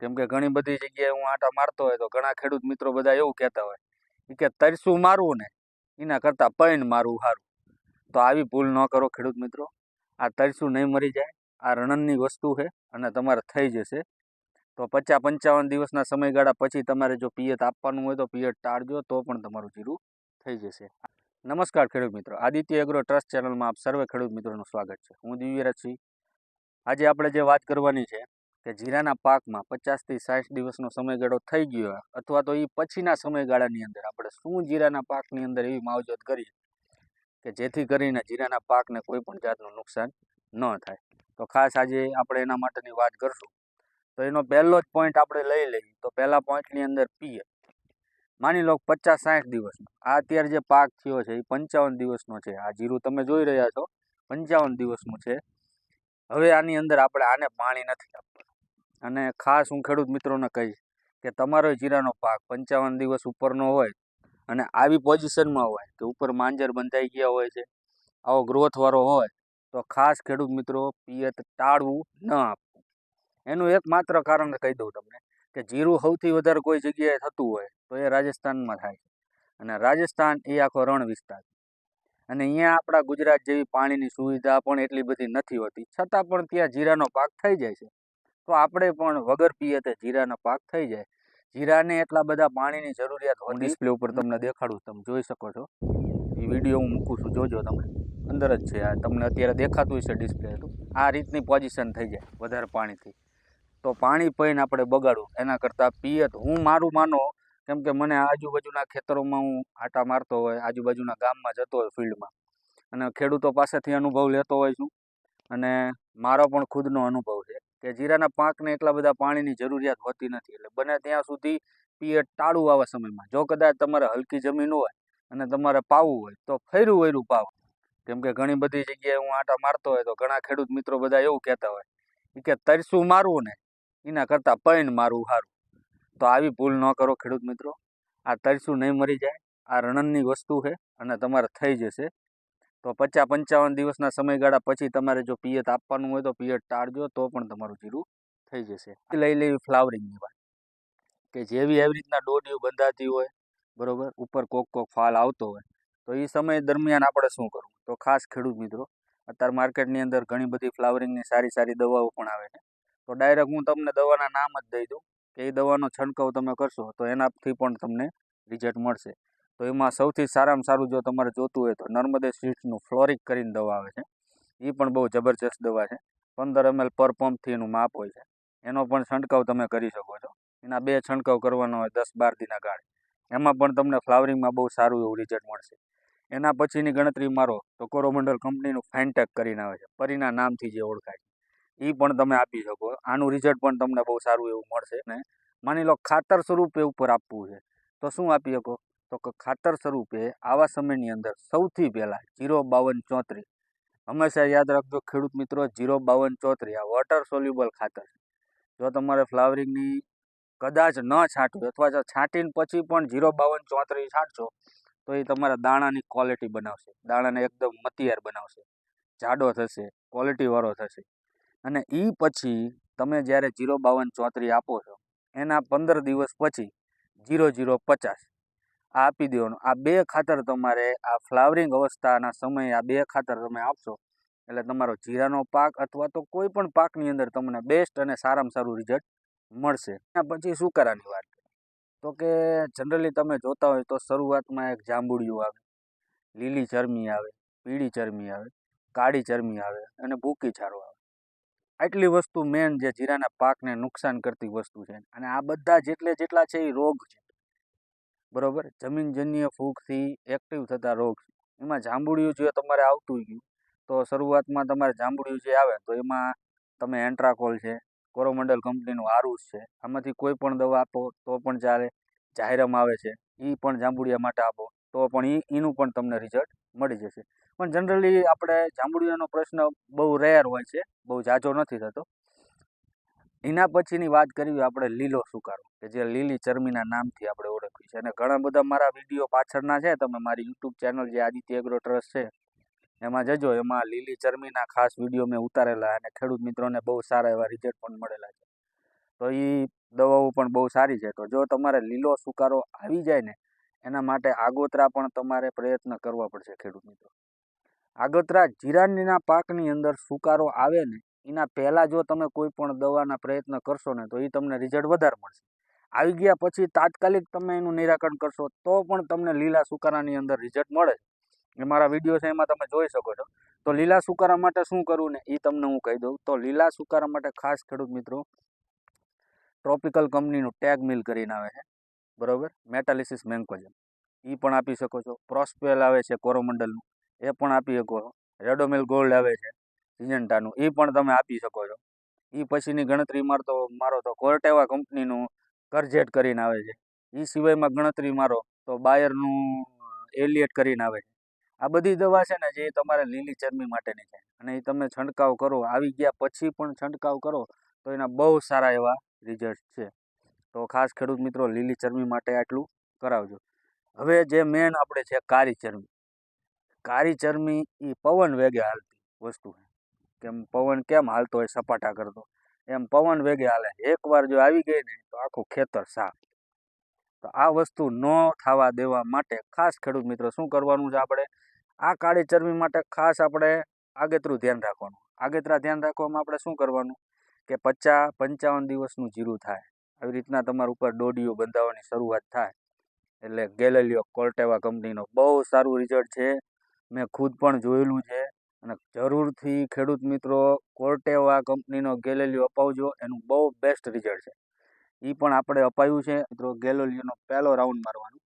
કેમ કે ઘણી બધી જગ્યાએ હું આટા મારતો હોય તો ઘણા ખેડૂત મિત્રો બધા એવું કહેતા હોય કે તરસું મારવું ને, એના કરતાં પૈન મારવું સારું તો આવી ભૂલ ન કરો ખેડૂત મિત્રો. આ તરસું નહીં મરી જાય, આ રણનની વસ્તુ છે અને તમારે થઈ જશે. તો પચાસ પંચાવન દિવસના સમયગાળા પછી તમારે જો પિયત આપવાનું હોય તો પિયત ટાળજો, તો પણ તમારું જીરું થઈ જશે. નમસ્કાર ખેડૂત મિત્રો. આદિત્ય એગ્રો ટ્રસ્ટ ચેનલમાં આપ સર્વે ખેડૂત મિત્રોનું સ્વાગત છે. હું દિવ્યરાજ સિંહ. આજે આપણે જે વાત કરવાની છે કે જીરાના પાકમાં પચાસથી સાઠ દિવસનો સમયગાળો થઈ ગયો અથવા તો એ પછીના સમયગાળાની અંદર આપણે શું જીરાના પાકની અંદર એવી માવજત કરીએ કે જેથી કરીને જીરાના પાકને કોઈ પણ જાતનું નુકસાન ન થાય. તો ખાસ આજે આપણે એના માટેની વાત કરશું. તો એનો પહેલો જ પોઈન્ટ આપણે લઈ લઈએ. તો પહેલા પોઈન્ટની અંદર પીએ. માની લો પચાસ સાઠ દિવસનો. આ અત્યારે જે પાક થયો છે, એ પંચાવન દિવસનો છે. આ જીરું તમે જોઈ રહ્યા છો, પંચાવન દિવસનું છે. હવે આની અંદર આપણે આને પાણી નથી આપવાનું. અને ખાસ હું ખેડૂત મિત્રોને કહીશ કે તમારો જીરાનો પાક પંચાવન દિવસ ઉપરનો હોય અને આવી પોઝિશનમાં હોય કે ઉપર માંજર બંધાઈ ગયા હોય છે, આવો ગ્રોથવાળો હોય, તો ખાસ ખેડૂત મિત્રો પિયત ટાળવું ન આપવું. એનું એકમાત્ર કારણ કહી દઉં તમને કે જીરું સૌથી વધારે કોઈ જગ્યાએ થતું હોય તો એ રાજસ્થાનમાં થાય છે અને રાજસ્થાન એ આખો રણ વિસ્તાર અને અહીંયા આપણા ગુજરાત જેવી પાણીની સુવિધા પણ એટલી બધી નથી હોતી, છતાં પણ ત્યાં જીરાનો પાક થઈ જાય છે. તો આપણે પણ વગર પિયતે જીરાનો પાક થઈ જાય. જીરાને એટલા બધા પાણીની જરૂરિયાત હોય ડિસ્પ્લે ઉપર તમને દેખાડું તમે જોઈ શકો છો. એ વીડિયો હું મૂકું છું જોજો તમે. અંદર જ છે આ તમને અત્યારે દેખાતું હશે ડિસ્પ્લે તો આ રીતની પોઝિશન થઈ જાય વધારે પાણીથી. તો પાણી પીને આપણે બગાડવું એના કરતાં પિયત હું મારું માનો કેમ કે મને આજુબાજુના ખેતરોમાં હું આટા મારતો હોય આજુબાજુના ગામમાં જતો હોય ફિલ્ડમાં. અને ખેડૂતો પાસેથી અનુભવ લેતો હોય છું. અને મારો પણ ખુદનો અનુભવ છે. કે જીરાના પાકને એટલા બધા પાણીની જરૂરિયાત હોતી નથી. એટલે બને ત્યાં સુધી પિયત ટાળવું આવા સમયમાં. જો કદાચ તમારે હલકી જમીન હોય અને તમારે પાવું હોય, તો ફેર્યું વૈરું પાવ. કેમ કે ઘણી બધી જગ્યાએ હું આટા મારતો હોય તો ઘણા ખેડૂત મિત્રો બધા એવું કહેતા હોય કે તરસું મારવું ને, એના કરતાં પૈન મારવું સારું તો આવી ભૂલ ન કરો ખેડૂત મિત્રો. આ તરસું નહીં મરી જાય. આ રણનની વસ્તુ છે અને તમારે થઈ જશે. તો પચાસ પંચાવન દિવસના સમયગાળા પછી તમારે જો પિયત આપવાનું હોય તો પિયત ટાળજો, તો પણ તમારું જીરું થઈ જશે. લઈ લેવી ફ્લાવરિંગની વાત. કે જેવી એવી રીતના ડોડીઓ બંધાતી હોય, બરોબર, ઉપર કોક કોક ફાલ આવતો હોય, તો એ સમય દરમિયાન આપણે શું કરવું? તો ખાસ ખેડૂત મિત્રો, અત્યારે માર્કેટની અંદર ઘણી બધી ફ્લાવરિંગની સારી સારી દવાઓ પણ આવે છે. તો ડાયરેક્ટ હું તમને દવાના નામ જ દઈ દઉં, કે એ દવાનો છંટકાવ તમે કરશો તો એનાથી પણ તમને રિઝલ્ટ મળશે. તો એમાં સૌથી સારામાં સારું જો તમારે જોતું હોય તો નર્મદે સીડ્સનું ફ્લોરિક કરીને દવા આવે છે. એ પણ બહુ જબરજસ્ત દવા છે. પંદર એમએલ પર પંપથી એનું માપ હોય છે. એનો પણ છંટકાવ તમે કરી શકો છો. એના બે છંટકાવ કરવાનો હોય દસ બાર દિના ગાળે. એમાં પણ તમને ફ્લાવરિંગમાં બહુ સારું એવું રિઝલ્ટ મળશે. એના પછીની ગણતરી મારો તો કોરોમંડલ કંપનીનું ફાઇનટેક કરીને આવે છે. પરીના નામથી જે ઓળખાય છે. એ પણ તમે આપી શકો. આનું રિઝલ્ટ પણ તમને બહુ સારું એવું મળશે ને માની લો ખાતર સ્વરૂપે ઉપર આપવું છે. તો શું આપી શકો? તો કે ખાતર સ્વરૂપે આવા સમયની અંદર સૌથી પહેલાં જીરો બાવન ચોત્રીસ. હંમેશા યાદ રાખજો ખેડૂત મિત્રો, જીરો બાવન ચોત્રીસ, આ વોટર સોલ્યુબલ ખાતર. જો તમારે ફ્લાવરિંગની કદાચ ન છાંટવું અથવા જો છાંટીને પછી પણ જીરો બાવન ચોત્રીસ છાંટશો, તો એ તમારા દાણાની ક્વોલિટી બનાવશે. દાણાને એકદમ મતિયાર બનાવશે. જાડો થશે ક્વોલિટીવાળો થશે. અને એ પછી તમે જ્યારે જીરો બાવન ચોત્રીસ આપો છો, એના પંદર દિવસ પછી જીરો જીરો પચાસ. આ આપી દેવાનું. આ બે ખાતર તમારે આ ફ્લાવરિંગ અવસ્થાના સમયે આ બે ખાતર તમે આપશો, એટલે તમારો જીરાનો પાક અથવા તો કોઈ પણ પાકની અંદર તમને બેસ્ટ અને સારામાં સારું રિઝલ્ટ મળશે. પછી સુકારાની વાત? તો કે જનરલી તમે જોતા હોય તો શરૂઆતમાં એક જાંબુડિયું આવે, લીલી ચરમી આવે, પીળી ચરમી આવે, કાળી ચરમી આવે અને ભૂકી છારો આવે. આટલી વસ્તુ મેન જે જીરાના પાકને નુકસાન કરતી વસ્તુ છે. અને આ બધા જેટલે જેટલા છે એ રોગ છે. બરોબર? જમીનજન્ય ફૂગથી એક્ટિવ થતા રોગ. એમાં જાંબુડિયું જે તમારે આવતું ગયું, તો શરૂઆતમાં તમારે જાંબુડિયું જે આવે, તો એમાં તમે એન્ટ્રાકોલ છે, કોરોમંડલ કંપનીનું આરુસ છે, આમાંથી કોઈ પણ દવા આપો, તો પણ ચાલે જાહેરમ આવે છે એ પણ જાંબુડિયા માટે આપો, તો પણ એ એનું પણ તમને રિઝલ્ટ મળી જશે. પણ જનરલી આપણે જાંબુડિયાનો પ્રશ્ન બહુ રેર હોય છે, બહુ ઝાઝો નથી થતો. એના પછીની વાત કરવી આપણે લીલો સુકારો, કે જે લીલી ચરમીના નામથી આપણે ઓળખવી છે અને ઘણા બધા મારા વીડિયો પાછળના છે તમે મારી યુટ્યુબ ચેનલ જે આદિત્ય એગ્રો ટ્રસ્ટ છે, એમાં જજો, એમાં લીલી ચરમીના ખાસ વીડિયો મેં ઉતારેલા અને ખેડૂત મિત્રોને બહુ સારા એવા રિઝલ્ટ પણ મળેલા છે. તો એ દવાઓ પણ બહુ સારી છે. તો જો તમારે લીલો સુકારો આવી જાય ને, એના માટે આગોતરા પણ તમારે પ્રયત્ન કરવા પડશે ખેડૂત મિત્રો. આગોતરા જીરાના પાકની અંદર સુકારો આવે ને એના પહેલાં જો તમે કોઈ પણ દવાના પ્રયત્ન કરશો ને, તો એ તમને રિઝલ્ટ વધારે મળશે. આવી ગયા પછી તાત્કાલિક તમે એનું નિરાકરણ કરશો, તો પણ તમને લીલા સુકારાની અંદર રિઝલ્ટ મળે એ મારા વીડિયો છે, એમાં તમે જોઈ શકો છો. તો લીલા સુકારા માટે શું કરવું ને એ તમને હું કહી દઉં. તો લીલા સુકારા માટે ખાસ ખેડૂત મિત્રો ટ્રોપિકલ કંપનીનું ટેગ મિલ કરીને આવે છે. બરાબર? મેટાલિસિસ મેન્કોજન એ પણ આપી શકો છો. પ્રોસ્પેલ આવે છે, કોરોમંડલનું. એ પણ આપી શકો છો. રેડોમિલ ગોલ્ડ આવે છે. સિજન્ટાનું એ પણ તમે આપી શકો છો. એ પછીની ગણતરી મારતો મારો તો કોર્ટેવા કંપનીનું કરજેટ કરીને આવે છે. એ સિવાયમાં ગણતરી મારો તો બાયરનું એલિયટ કરીને આવે છે. આ બધી દવા છે ને જે તમારે લીલી ચરમી માટેની છે. અને એ તમે છંટકાવ કરો. આવી ગયા પછી પણ છંટકાવ કરો તો એના બહુ સારા એવા રિઝલ્ટ છે. તો ખાસ ખેડૂત મિત્રો, લીલી ચરમી માટે આટલું કરાવજો. હવે જે મેન આપણે છે કારી ચરમી કારી ચરમી એ પવન વેગે હાલતી વસ્તુ. છે કેમ પવન કેમ હાલતો હોય સપાટા કરતો એમ પવન વેગે હાલે. એકવાર જો આવી ગઈ ને તો આખું ખેતર સાફ. તો આ વસ્તુ ન થવા દેવા માટે ખાસ ખેડૂત મિત્રો શું કરવાનું છે આપણે? આ કાળી ચરબી માટે ખાસ આપણે આગેતરું ધ્યાન રાખવાનું. આગેતરા ધ્યાન રાખવામાં આપણે શું કરવાનું? કે પચાસ પંચાવન દિવસનું જીરું થાય. આવી રીતના તમારા ઉપર દોડીઓ બંધાવવાની શરૂઆત થાય. એટલે ગેલેલિયો કોલ્ટેવા કંપનીનો બહુ સારું રિઝલ્ટ છે. મેં ખુદ પણ જોયેલું છે. અને જરૂરથી ખેડૂત મિત્રો કોર્ટેવા કંપનીનો ગેલેલિયો અપાવજો. એનું બહુ બેસ્ટ રિઝલ્ટ છે. એ પણ આપણે અપાયું છે. મિત્રો, ગેલેલિયોનો પહેલો રાઉન્ડ મારવાનો.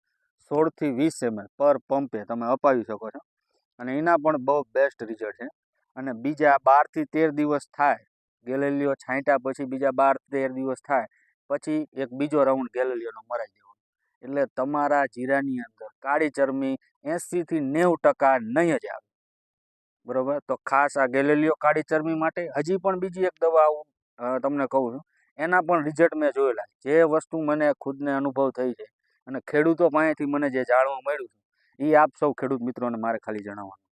સોળથી વીસ એમએલ પર પંપે તમે અપાવી શકો છો. અને એના પણ બહુ બેસ્ટ રિઝલ્ટ છે. અને બીજા બારથી તેર દિવસ થાય, ગેલેલિયો છાંટ્યા પછી બીજા બાર તેર દિવસ થાય, પછી એક બીજો રાઉન્ડ ગેલેલિયોનો મરાઈ દેવાનો. એટલે તમારા જીરાની અંદર કાળી ચરમી એંસીથી નેવું ટકા નહીં જ આવે. બરોબર? તો ખાસ આ ગેલેલિયો કાળી ચરમી માટે હજી પણ બીજી એક દવા હું તમને કહું છું. એના પણ રિઝલ્ટ મેં જોયેલા. જે વસ્તુ મને ખુદને અનુભવ થઈ છે અને ખેડૂતો પાસેથી મને જે જાણવા મળ્યું છે એ આપ સૌ ખેડૂત મિત્રોને મારે ખાલી જણાવવાનું.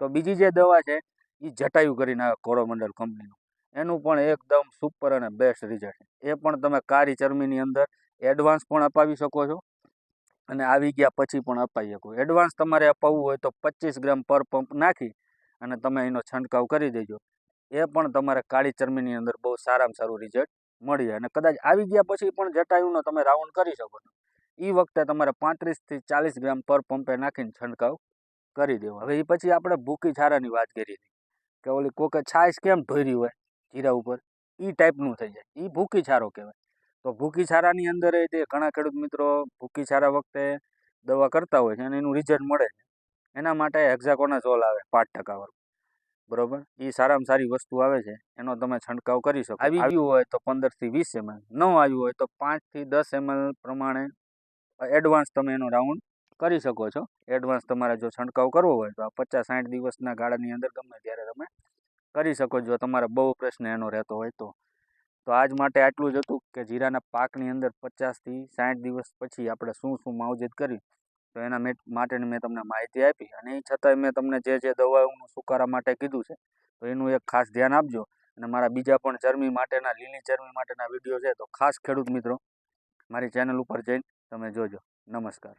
તો બીજી જે દવા છે એ જટાયુ કરીને આવે કોરોમંડલ કંપનીનું. એનું પણ એકદમ સુપર અને બેસ્ટ રિઝલ્ટ છે. એ પણ તમે કાળી ચરમીની અંદર એડવાન્સ પણ અપાવી શકો છો અને આવી ગયા પછી પણ અપાવી શકો. એડવાન્સ તમારે અપાવવું હોય તો પચીસ ગ્રામ પર પંપ નાખી અને તમે એનો છંટકાવ કરી દેજો. એ પણ તમારે કાળી ચરમીની અંદર બહુ સારામાં સારું રિઝલ્ટ મળી અને કદાચ આવી ગયા પછી પણ જટાયુનો તમે રાઉન્ડ કરી શકો છો. એ વખતે તમારે પાંત્રીસથી ચાલીસ ગ્રામ પર પંપે નાખીને છંટકાવ કરી દેવો. હવે એ પછી આપણે ભૂકી છારાની વાત કરી કે ઓલી કોકે છાશ કેમ ઢોરી હોય જીરા ઉપર? એ ટાઈપનું થઈ જાય. એ ભૂકી છારો કહેવાય. તો ભૂકી છારાની અંદર તે ઘણા ખેડૂત મિત્રો ભૂકી છારા વખતે દવા કરતા હોય છે અને એનું રિઝલ્ટ મળે છે. એના માટે હેક્ઝાકોનાઝોલ આવે? પાંચ ટકાવાળું બરોબર? એ સારામાં સારી વસ્તુ આવે છે. એનો તમે છંટકાવ કરી શકો. આવી આવ્યું હોય તો પંદરથી વીસ એમએલ. ન આવ્યું હોય તો પાંચથી દસ એમએલ પ્રમાણે એડવાન્સ તમે એનો રાઉન્ડ કરી શકો છો. એડવાન્સ તમારે જો છંટકાવ કરવો હોય તો આ પચાસ સાઠ દિવસના ગાળાની અંદર ગમે ત્યારે તમે કરી શકો. જો તમારે બહુ પ્રશ્ન એનો રહેતો હોય તો. તો આજ માટે આટલું જ હતું કે જીરાના પાકની અંદર પચાસથી સાઠ દિવસ પછી આપણે શું શું માવજત કરી તો એના માટેની મેં તમને માહિતી આપી અને એ છતાંય મેં તમને જે જે દવાઓનું સુકારા માટે કીધું છે, તો એનું એક ખાસ ધ્યાન આપજો. અને મારા બીજા પણ ચરમી માટેના, લીલી ચરમી માટેના વીડિયો છે, તો ખાસ ખેડૂત મિત્રો, મારી ચેનલ ઉપર જઈને તમે જોજો. નમસ્કાર.